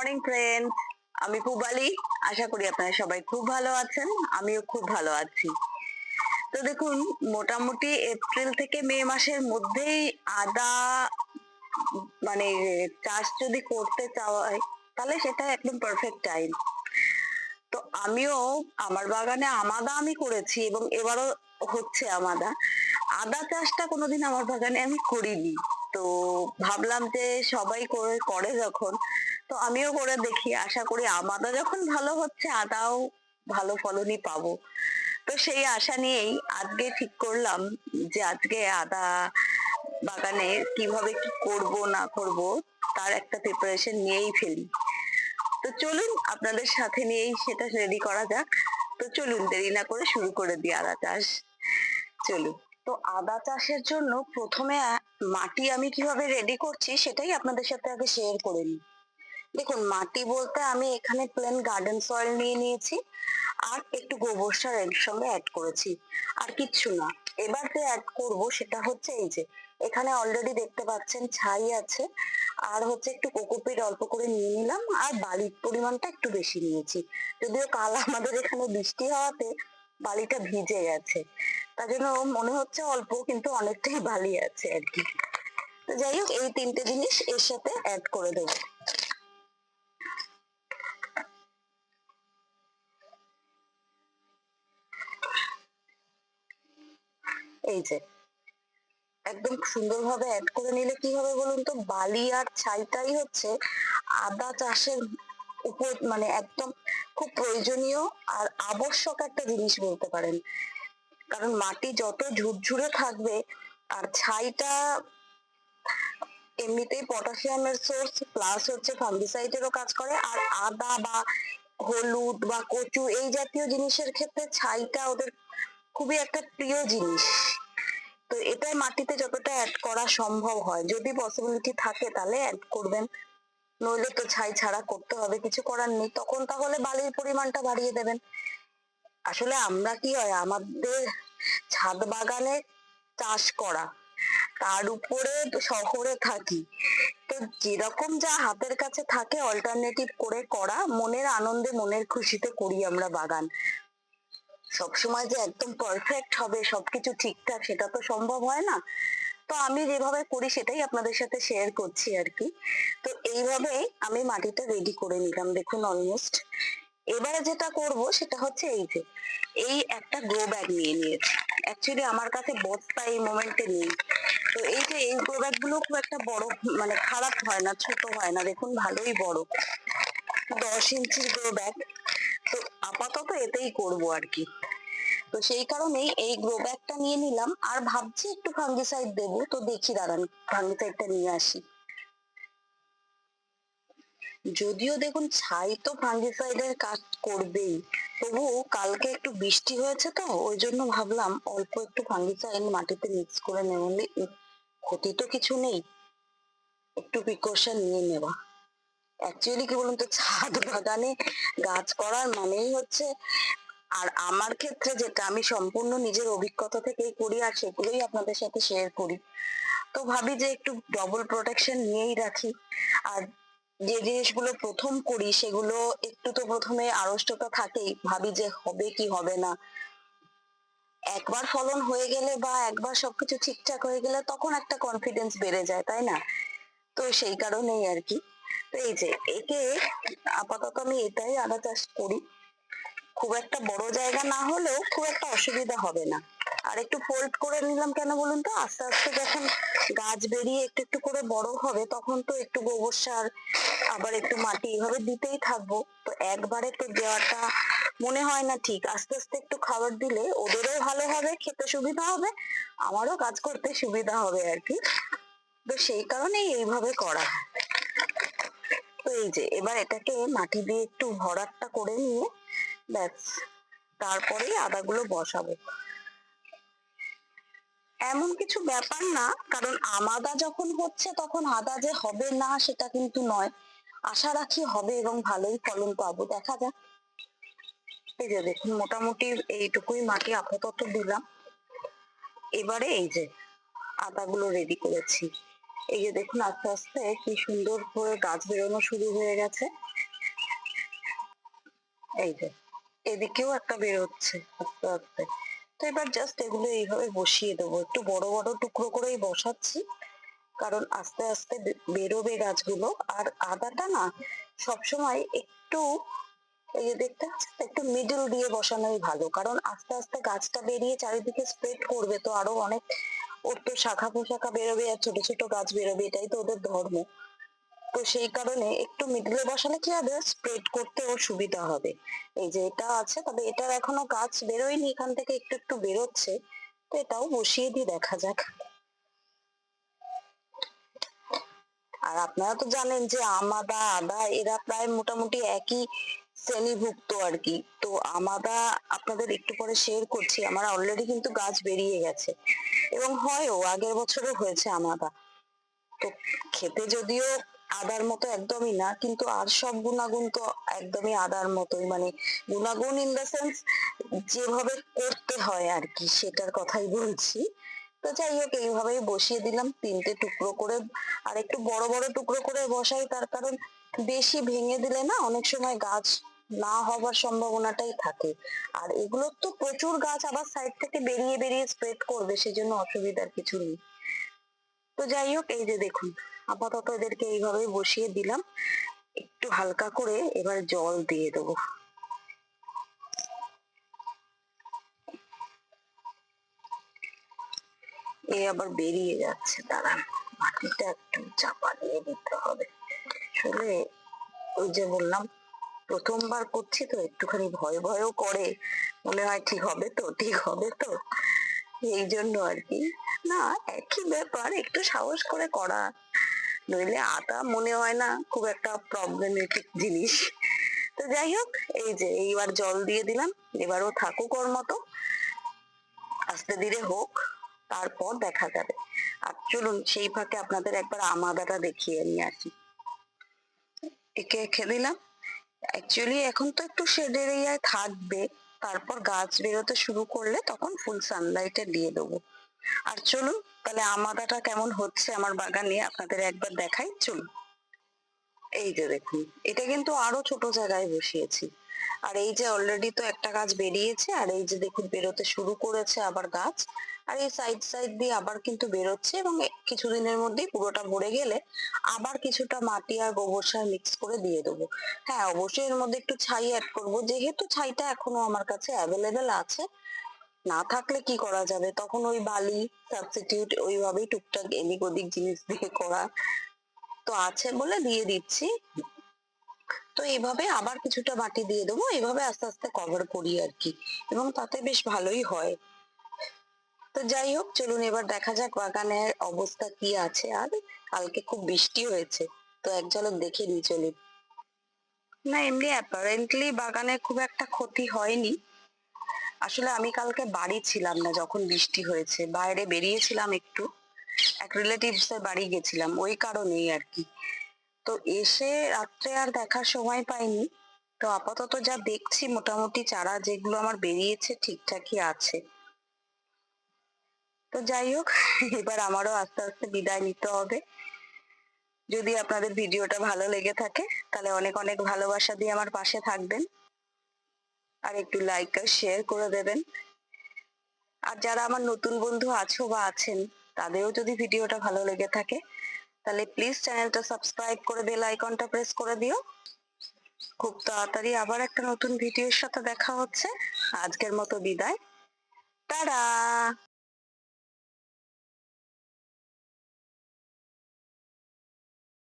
Morning friend আমি পুবালি। আশা করি আপনারা সবাই খুব ভালো আছেন। আমিও খুব ভালো আছি। তো দেখুন, মোটামুটি এপ্রিল থেকে মে মাসের মধ্যেই আদা মানে চাষ যদি করতে চাওয়া তাহলে সেটা একদম পারফেক্ট টাইম তো আমিও, আমার বাগানে আমাদা আমি করেছি এবং এবারও হচ্ছে আমাদা। আদা চাষটা কোনোদিন আমার বাগানে আমি করিনি। তো ভাবলাম যে সবাই করে করে যখন তো আমিও করে দেখি, আশা করি আমাদা যখন ভালো হচ্ছে, আদাও ভালো ফলনই পাবো। তো সেই আশা নিয়েই আজকে ঠিক করলাম যে আজকে আদা বাগানে কীভাবে কি করব, না করব, তার একটা প্রিপারেশন নিয়েই ফেলি। তো চলুন আপনাদের সাথে নিয়েই সেটা রেডি করা যাক। তো চলুন দেরি না করে শুরু করে দিই আদা চাষ। চলুন। তো আদা চাষের জন্য প্রথমে মাটি আমি কীভাবে রেডি করছি, সেটাই আপনাদের সাথে আগে শেয়ার করে নিই। দেখুন, মাটি বলতে আমি এখানে প্লেন গার্ডেন সয়েল নিয়ে নিয়েছি, আর একটু গোবর সার এর সঙ্গে অ্যাড করেছি, আর কিচ্ছু না। এবার যে অ্যাড করব সেটা হচ্ছে এই যে, এখানে অলরেডি দেখতে পাচ্ছেন ছাই আছে, আর হচ্ছে একটু কোকোপিট অল্প করে নিয়ে নিলাম, আর বালির পরিমাণটা একটু বেশি নিয়েছি। যদিও কাল আমাদের এখানে বৃষ্টি হওয়াতে বালিটা ভিজে গেছে, তার জন্য মনে হচ্ছে অল্প, কিন্তু অনেকটাই বালি আছে আর কি। তো যাই হোক, এই তিনটে জিনিস এর সাথে অ্যাড করে দেবো। এই যে, একদম সুন্দরভাবে অ্যাড করে নিলে কি হবে বলুন তো? বালি আর ছাইটাই হচ্ছে আদা চাষের উপর মানে একদম খুব প্রয়োজনীয় আর আবশ্যক একটা জিনিস বলতে পারেন। কারণ মাটি যত ঝুরঝুরে থাকবে আর ছাইটা এমনিতেই পটাশিয়ামের সোর্স প্লাস হচ্ছে ফাঙ্গিসাইডেরও কাজ করে। আর আদা বা হলুদ বা কচু এই জাতীয় জিনিসের ক্ষেত্রে ছাইটা ওদের খুবই একটা প্রিয় জিনিস। তো এটা মাটিতে যতটা অ্যাড করা সম্ভব হয়, যদি পসিবিলিটি থাকে তাহলে অ্যাড করবেন। নইলে তো ছাই ছাড়া করতে হবে, কিছু করার নেই। তখন তাহলে বালির পরিমাণটা বাড়িয়ে দেবেন। আসলে আমরা কি হয়, আমাদের ছাদ বাগানে চাষ করা, তার উপরে শহরে থাকি। তো যেরকম যা হাতের কাছে থাকে অল্টারনেটিভ করে করা, মনের আনন্দে, মনের খুশিতে করি আমরা বাগান। সবসময় যে একদম পারফেক্ট হবে, সবকিছু ঠিকঠাক, সেটা তো সম্ভব হয় না। তো আমি যেভাবে করি সেটাই আপনাদের সাথে শেয়ার করছি আর কি। তো এইভাবে আমি মাটিটা রেডি করে নিলাম, দেখুন অলমোস্ট এবারে যেটা করব সেটা হচ্ছে এই যে, এই একটা গ্রো ব্যাগ নিয়ে নিয়েছি। অ্যাকচুয়ালি আমার কাছে বস্তা এই মোমেন্টে নেই। তো এই যে এই গ্রো ব্যাগগুলো খুব একটা বড় মানে খারাপ হয় না, ছোট হয় না, দেখুন ভালোই বড়। দশ ইঞ্চির গ্রো ব্যাগ তো আপাতত এতেই করব আর কি। তো সেই কারণেই এই গ্রো ব্যাগটা নিয়ে নিলাম। আর ভাবছি একটু ফাঙ্গিসাইড দেবো। তো দেখি দাঁড়ান ফাঙ্গিসাইডটা নিয়ে আসি। যদিও দেখুন, ছাই তো ফাঙ্গিসাইডের কাজ করবেই। তবু কালকে একটু বৃষ্টি হয়েছে তো, ওই জন্য ভাবলাম অল্প একটু ফাঙ্গিসাইড মাটিতে মিক্স করে নেব ক্ষতি তো কিছু নেই। একটু প্রিকশন নিয়ে নেওয়া। অ্যাকচুয়ালি কি বলুন তো, ছাদ বাগানে গাছ করার মানেই হচ্ছে আর আমার ক্ষেত্রে যেটা, আমি সম্পূর্ণ নিজের অভিজ্ঞতা থেকেই করি আর সেগুলোই আপনাদের সাথে শেয়ার করি। তো ভাবি যে একটু ডবল প্রোটেকশন নিয়েই রাখি। আর যে জিনিসগুলো প্রথম করি, সেগুলো একটু তো প্রথমে আড়ষ্টতা থাকেই। ভাবি যে হবে কি হবে না। একবার ফলন হয়ে গেলে বা একবার সবকিছু ঠিকঠাক হয়ে গেলে তখন একটা কনফিডেন্স বেড়ে যায়, তাই না? তো সেই কারণেই আর কি। তো এই যে, একে আপাতত আমি এটাই আদা চাষ করি। খুব একটা বড় জায়গা না হলেও খুব একটা অসুবিধা হবে না। আর একটু ফোল্ড করে নিলাম কেন বলুন তো? আস্তে আস্তে যখন গাছ বেরিয়ে একটু একটু করে বড় হবে, তখন তো একটু গোবর সার, আবার একটু মাটি এভাবে দিতেই থাকব। তো একবারে তো দেওয়াটা মনে হয় না ঠিক। আস্তে আস্তে একটু খাবার দিলে ওদেরও ভালো হবে, খেতে সুবিধা হবে, আমারও কাজ করতে সুবিধা হবে আর কি। তো সেই কারণেই এইভাবে করা। তো এই যে, এবার এটাকে মাটি দিয়ে একটু ভরাটটা করে নিয়ে ব্যাস। তারপরেই আদাগুলো বসাবো। এমন কিছু ব্যাপার না, কারণ আমাদা যখন হচ্ছে তখন আদা যে হবে না সেটা কিন্তু নয়। আশা রাখি হবে এবং ভালোই ফলন পাবো, দেখা যাক। এই যে দেখুন, মোটামুটি এইটুকুই মাটি আপাতত দিলাম। এবারে এই যে আদাগুলো রেডি করেছি। এই যে দেখুন, আস্তে আস্তে কি সুন্দর করে গাছ বেরোনো শুরু হয়ে গেছে। এই যে এদিকেও একটা বেরোচ্ছে, আস্তে আস্তে। তো এবার জাস্ট এগুলো এইভাবে বসিয়ে দেবো। একটু বড় বড় টুকরো করেই বসাচ্ছি। কারণ আস্তে আস্তে বেরোবে গাছগুলো। আর আদাটা না সবসময় একটু এই যে দেখতে একটু মিডল দিয়ে বসানোই ভালো। কারণ আস্তে আস্তে গাছটা বেরিয়ে চারিদিকে স্প্রেড করবে তো আরও অনেক ওর তো শাখা পোশাখা বেরোবে আর ছোট ছোট গাছ বেরোবে, এটাই তো ওদের ধর্ম। তো সেই কারণে একটু মিডলে বসালে কি হবে? স্প্রেড করতে ওর সুবিধা হবে। এই যে এটা আছে, তবে এটার এখনও গাছ বেরোয়নি, এখান থেকে একটু একটু বেরোচ্ছে। তো এটাও বসিয়ে দিয়ে দেখা যাক। আর আপনারা তো জানেন যে আমাদা, আদা এরা প্রায় মোটামুটি একই শ্রেণীভুক্ত আর কি। তো আমাদা আপনাদের একটু পরে শেয়ার করছি, আমার অলরেডি কিন্তু গাছ বেরিয়ে গেছে। এবং হয়ও আগের বছরও হয়েছে আমাদা। তো খেতে যদিও আদার মতো একদমই না, কিন্তু আর সব গুণাগুণ তো একদমই আদার মতোই। মানে গুণাগুণ ইন দ্য সেন্স যেভাবে করতে হয় আর কি, সেটার কথাই বলছি। তো যাই হোক, এইভাবেই বসিয়ে দিলাম। তিনটে টুকরো করে, আর একটু বড় বড় টুকরো করে বসাই, তার কারণ বেশি ভেঙে দিলে না অনেক সময় গাছ না হবার সম্ভাবনাটাই থাকে। আর এগুলোর তো প্রচুর গাছ আবার সাইড থেকে বেরিয়ে বেরিয়ে স্প্রেড করবে, সেজন্য অসুবিধার কিছু নেই। তো যাই হোক, এই যে দেখুন। আপাতত এদেরকে এইভাবেই বসিয়ে দিলাম। একটু হালকা করে এবার জল দিয়ে দেবো। এ আবার বেরিয়ে যাচ্ছে, দাঁড়ান। মাটিটা একটু চাপা দিয়ে দিতে হবে। আসলে ওই যে বললাম, প্রথমবার করছি তো, একটুখানি ভয় ভয়ও করে। মনে হয় ঠিক হবে তো, ঠিক হবে তো। এই জন্য আর কি। না, একই ব্যাপার, একটু সাহস করে করা। নইলে আটা মনে হয় না খুব একটা প্রবলেমেটিক জিনিস। তো যাই হোক, এই যে এইবার জল দিয়ে দিলাম, এবারও থাকুক ওর মতো। আস্তে ধীরে হোক, তারপর দেখা যাবে। আর চলুন, সেই ফাঁকে আপনাদের একবার আমাদাটা দেখিয়ে নিয়ে আসি একে রেখে দিলাম। অ্যাকচুয়ালি এখন তো একটু শেডের এরিয়ায় থাকবে। তারপর গাছ বেরোতে শুরু করলে তখন ফুল সানলাইটে দিয়ে দেবো। আর চলুন, তাহলে আমাদাটা কেমন হচ্ছে আমার বাগানে আপনাদের একবার দেখাই, চলুন। এই যে দেখুন, এটা কিন্তু আরও ছোট জায়গায় বসিয়েছি। আর এই যে অলরেডি তো একটা গাছ বেরিয়েছে, আর এই যে দেখুন, বেরোতে শুরু করেছে আবার গাছ। আর এই সাইড সাইড দিয়ে আবার কিন্তু বেরোচ্ছে এবং কিছুদিনের মধ্যেই পুরোটা ভরে গেলে আবার কিছুটা মাটি আর গোবর সার মিক্স করে দিয়ে দেবো। হ্যাঁ অবশ্যই এর মধ্যে একটু ছাই অ্যাড করব। যেহেতু ছাইটা এখনও আমার কাছে অ্যাভেলেবেল আছে না থাকলে কি করা যাবে? তখন ওই বালি সাবস্টিটিউট ওইভাবেই টুকটাক এদিক ওদিক জিনিস দিয়ে করা। তো আছে বলে দিয়ে দিচ্ছি। তো এইভাবে আবার কিছুটা বাটি দিয়ে দেবো। এইভাবে আস্তে আস্তে কভার করি আর কি এবং তাতে বেশ ভালোই হয়। তো যাই হোক, চলুন এবার দেখা যাক বাগানের অবস্থা কি আছে। আর কালকে খুব বৃষ্টি হয়েছে, তো এক ঝলক দেখে নিই, চলুন। না, এমনি অ্যাপারেন্টলি বাগানে খুব একটা ক্ষতি হয়নি। আসলে আমি কালকে বাড়ি ছিলাম না যখন বৃষ্টি হয়েছে। বাইরে বেরিয়েছিলাম একটু। এক রিলেটিভস এর বাড়ি গেছিলাম। ওই কারণেই আর কি। তো এসে রাত্রে আর দেখার সময় পাইনি। তো আপাতত যা দেখছি মোটামুটি চারা যেগুলো আমার বেরিয়েছে ঠিকঠাকই আছে। তো যাই হোক, এবার আমারও আস্তে আস্তে বিদায় নিতে হবে। যদি আপনাদের ভিডিওটা ভালো লেগে থাকে, তাহলে অনেক অনেক ভালোবাসা দিয়ে আমার পাশে থাকবেন। আর একটু লাইক আর শেয়ার করে দেবেন। আর যারা আমার নতুন বন্ধু আছো বা আছেন, তাদেরও যদি ভিডিওটা ভালো লেগে থাকে, তাহলে প্লিজ চ্যানেলটা সাবস্ক্রাইব করে বেল আইকনটা প্রেস করে দিও। খুব তাড়াতাড়ি আবার একটা নতুন ভিডিওর সাথে দেখা হচ্ছে। আজকের মতো বিদায়। তারা